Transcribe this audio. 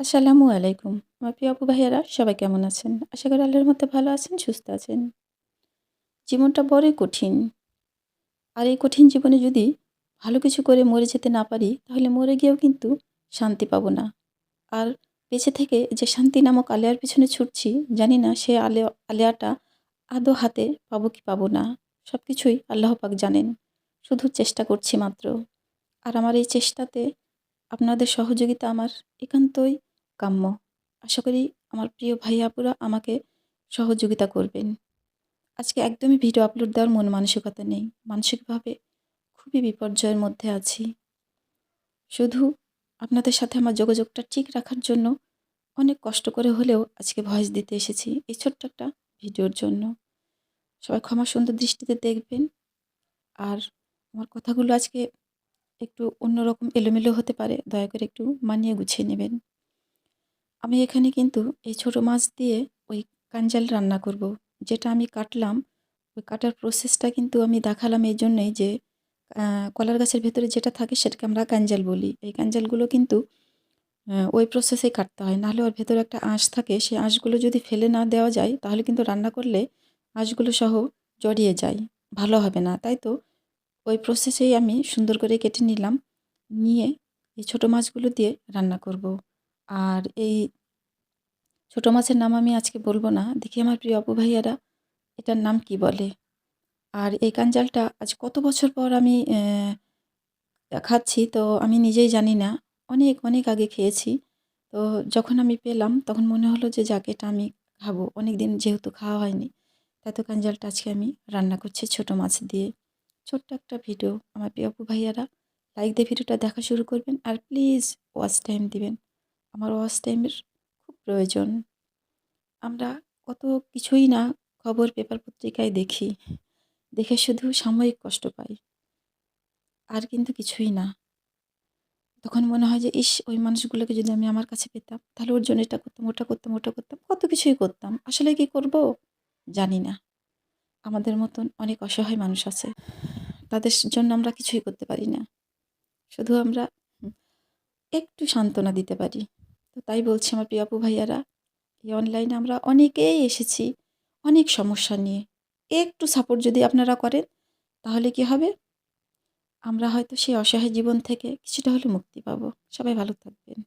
আসসালামু আলাইকুম। আমার প্রিয় আপু ভাইয়ারা, সবাই কেমন আছেন? আশা করি আল্লাহর মধ্যে ভালো আছেন, সুস্থ আছেন। জীবনটা বড়ই কঠিন। আর এই কঠিন জীবনে যদি ভালো কিছু করে মরে যেতে না পারি, তাহলে মরে গিয়েও কিন্তু শান্তি পাবো না। আর বেঁচে থেকে যে শান্তি নামক আলেয়ার পিছনে ছুটছি, জানি না সে আলে, আলেয়াটা আদৌ হাতে পাবো কি পাবো না। সব কিছুই আল্লাহ পাক জানেন। শুধু চেষ্টা করছি মাত্র। আর আমার এই চেষ্টাতে আপনাদের সহযোগিতা আমার একান্তই কাম্য। আশা করি আমার প্রিয় ভাই আপুরা আমাকে সহযোগিতা করবেন। আজকে একদমই ভিডিও আপলোড দেওয়ার মন মানসিকতা নেই। মানসিকভাবে খুবই বিপর্যয়ের মধ্যে আছি। শুধু আপনাদের সাথে আমার যোগাযোগটা ঠিক রাখার জন্য অনেক কষ্ট করে হলেও আজকে ভয়েস দিতে এসেছি এই ছোট্ট একটা ভিডিওর জন্য। সবাই ক্ষমা সুন্দর দৃষ্টিতে দেখবেন। আর আমার কথাগুলো আজকে একটু অন্যরকম এলোমেলো হতে পারে, দয়া করে একটু মানিয়ে গুছিয়ে নেবেন। আমি এখানে কিন্তু এই ছোট মাছ দিয়ে ওই কাঞ্জাল রান্না করব। যেটা আমি কাটলাম, ওই কাটার প্রসেসটা কিন্তু আমি দেখালাম এই জন্যই যে কলার গাছের ভেতরে যেটা থাকে সেটাকে আমরা কাঞ্জাল বলি। এই কাঞ্জালগুলো কিন্তু ওই প্রসেসেই কাটতে হয়। নাহলে ওর ভেতরে একটা আঁশ থাকে, সেই আঁশগুলো যদি ফেলে না দেওয়া যায়, তাহলে কিন্তু রান্না করলে আঁশগুলো সহ জড়িয়ে যায়। ভালো হবে না, তাই তো? ওই প্রসেসেই আমি সুন্দর করে কেটে নিলাম। নিয়ে এই ছোটো মাছগুলো দিয়ে রান্না করব। আর এই ছোটো মাছের নাম আমি আজকে বলব না। দেখি আমার প্রিয় অপু ভাইয়ারা এটার নাম কি বলে? আর এই কাঞ্জালটা আজ কত বছর পর আমি খাচ্ছি তো আমি নিজেই জানি না। অনেক অনেক আগে খেয়েছি। তো যখন আমি পেলাম তখন মনে হলো যে যাকে, এটা আমি খাব। অনেক দিন যেহেতু খাওয়া হয়নি, তাই তো কাঞ্জালটা আজকে আমি রান্না করছি ছোটো মাছ দিয়ে। ছোট্ট একটা ভিডিও। আমার প্রিয় অপু ভাইয়ারা লাইক দিয়ে ভিডিওটা দেখা শুরু করবেন আর প্লিজ ওয়াচ টাইম দিবেন। আমার ওয়াচ টাইমের খুব প্রয়োজন। আমরা কত কিছুই না খবর পেপার পত্রিকায় দেখি। দেখে শুধু সাময়িক কষ্ট পাই। আর কিন্তু কিছুই না। তখন মনে হয় যে, ইস, ওই মানুষগুলোকে যদি আমি আমার কাছে পেতাম, তাহলে ওর জন্য এটা করতাম, ওটা করতাম ওটা করতাম, কত কিছুই করতাম। আসলে কি করব? জানি না। আমাদের মতন অনেক অসহায় মানুষ আছে। তাদের জন্য আমরা কিছুই করতে পারি না। শুধু আমরা একটু সান্ত্বনা দিতে পারি। তো তাই বলছি আমার প্রিয় আপু ভাইয়ারা, এই অনলাইনে আমরা অনেকেই এসেছি, অনেক সমস্যা নিয়ে। একটু সাপোর্ট যদি আপনারা করেন, তাহলে কি হবে? আমরা হয়তো সেই অসহায় জীবন থেকে কিছুটা হলে মুক্তি পাবো। সবাই ভালো থাকবেন।